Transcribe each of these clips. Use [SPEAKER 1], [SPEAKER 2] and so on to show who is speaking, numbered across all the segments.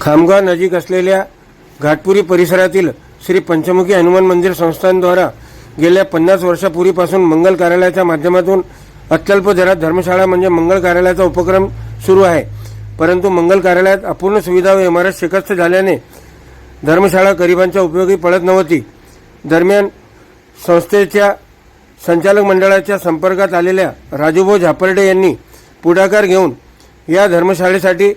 [SPEAKER 1] खामगाव नजीक असलेल्या घाटपुरी परिसरातील श्री पंचमुखी हनुमान मंदिर संस्थांद्वारा गेल्या पन्नास वर्षापूर्वीपासून मंगल कार्यालयाच्या माध्यमातून अत्यल्प दरात धर्मशाळा म्हणजे मंगल कार्यालयाचा उपक्रम सुरू आहे. परंतु मंगल कार्यालयात अपूर्ण सुविधा व इमारत शिकस्त झाल्याने धर्मशाळा गरिबांच्या उपयोगी पडत नव्हती. दरम्यान संस्थेच्या संचालक मंडळाच्या संपर्कात आलेल्या राजूभाऊ झापर्डे यांनी पुढाकार घेऊन या धर्मशाळेसाठी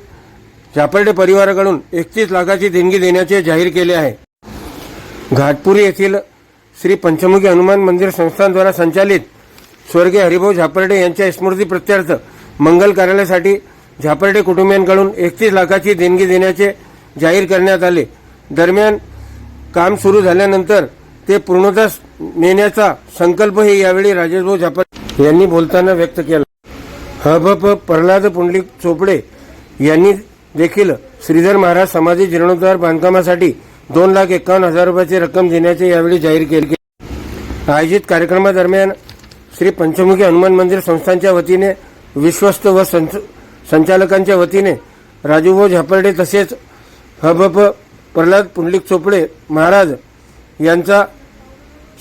[SPEAKER 1] झापर्डे परिवाराकडून एकतीस लाखाची देणगी देण्याचे जाहीर केले आहे. घाटपुरी येथील श्री पंचमुखी हनुमान मंदिर संस्थांद्वारा संचालित स्वर्गीय हरिभाऊ झापर्डे यांच्या स्मृती प्रत्यर्थ मंगल कार्यालयासाठी झापर्डे कुटुंबियांकडून एकतीस लाखाची देणगी देण्याचे जाहीर करण्यात आले. दरम्यान काम सुरू झाल्यानंतर ते पूर्णतः नेण्याचा संकल्पही यावेळी राजेशभाऊ झापर्डे यांनी बोलताना व्यक्त केला. हबप प्रल्हाद पुंडलिक चोपडे यांनी देखील श्रीधर महाराज समाधी जीर्णोद्धार बांधकामासाठी दोन लाख एकावन्न हजार रुपयाची रक्कम देण्याचे यावेळी जाहीर केले आयोजित कार्यक्रमादरम्यान श्री पंचमुखी हनुमान मंदिर संस्थांच्या वतीने विश्वस्त व संचालकांच्या वतीने राजूभाऊ झापर्डे तसेच हबप प्रल्हाद पुंडलिक चोपडे महाराज यांचा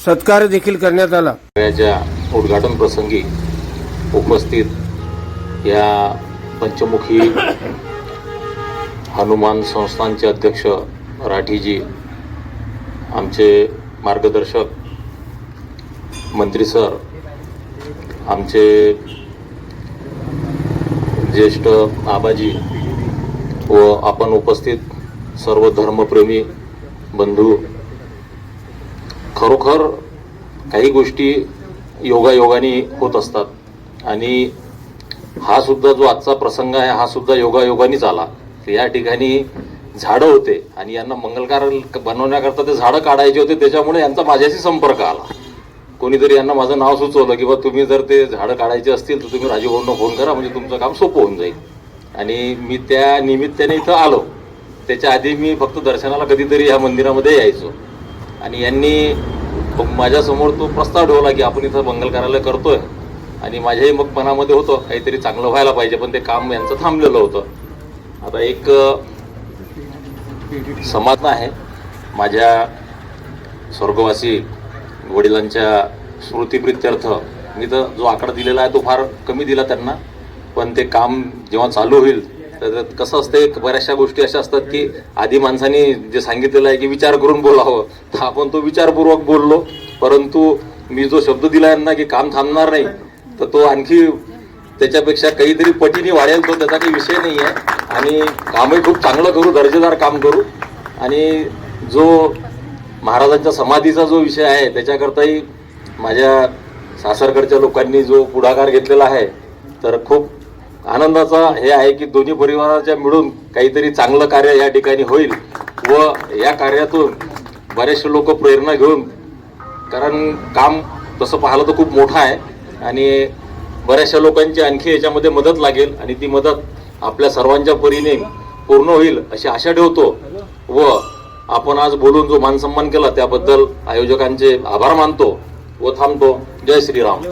[SPEAKER 1] सत्कार देखील करण्यात आला.
[SPEAKER 2] उद्घाटन प्रसंगी उपस्थित या पंचमुखी हनुमान संस्थानचे अध्यक्ष राठीजी आमचे मार्गदर्शक मंत्री सर आमचे ज्येष्ठ आबाजी व आपण उपस्थित सर्व धर्मप्रेमी बंधू खरोखर काही गोष्टी योगायोगाने होत असतात आणि हा सुद्धा जो आजचा प्रसंग आहे हा सुद्धा योगायोगानेच आला. या ठिकाणी झाडं होते आणि यांना मंगलकार बनवण्याकरता ते झाडं काढायचे होते त्याच्यामुळे यांचा माझ्याशी संपर्क आला. कोणीतरी यांना माझं नाव सुचवलं की बा तुम्ही जर ते झाडं काढायचे असतील तर तुम्ही राजूभाऊंना फोन करा म्हणजे तुमचं काम सोपं होऊन जाईल. आणि मी त्या निमित्ताने इथं आलो. त्याच्या आधी मी फक्त दर्शनाला कधीतरी ह्या मंदिरामध्ये यायचो. आणि यांनी माझ्यासमोर तो प्रस्ताव ठेवला की आपण इथं मंगल कार्यालय करतोय. आणि माझ्याही मग मनामध्ये होतं काहीतरी चांगलं व्हायला पाहिजे पण ते काम यांचं थांबलेलं होतं. आता एक समाधान आहे. माझ्या स्वर्गवासी वडिलांच्या स्मृतीप्रित्यर्थ मी तर जो आकडा दिलेला आहे तो फार कमी दिला त्यांना. पण ते काम जेव्हा चालू होईल तर कसं असतं एक बऱ्याचशा गोष्टी अशा असतात की आधी माणसाने जे सांगितलेलं आहे की विचार करून बोलावं तर आपण तो विचारपूर्वक बोललो. परंतु मी जो शब्द दिला यांना की काम थांबणार नाही तर तो आणखी त्याच्यापेक्षा काहीतरी पटीने वाढेल तो त्याचा काही विषय नाही आहे आणि कामही खूप चांगलं करू दर्जेदार काम करू. आणि जो महाराजांच्या समाधीचा जो विषय आहे त्याच्याकरताही माझ्या सासरकडच्या लोकांनी जो पुढाकार घेतलेला आहे तर खूप आनंदाचा हे आहे की दोन्ही परिवाराच्या मिळून काहीतरी चांगलं कार्य या ठिकाणी होईल व या कार्यातून बरेचसे लोक प्रेरणा घेऊन कारण काम तसं पाहिलं तर खूप मोठं आहे. आणि बऱ्याचशा लोकांची आणखी याच्यामध्ये मदत लागेल आणि ती मदत आपल्या सर्वांच्या परीने पूर्ण होईल अशी आशा ठेवतो व आपण आज बोलून जो मानसन्मान केला त्याबद्दल आयोजकांचे आभार मानतो व थांबतो. जय श्रीराम.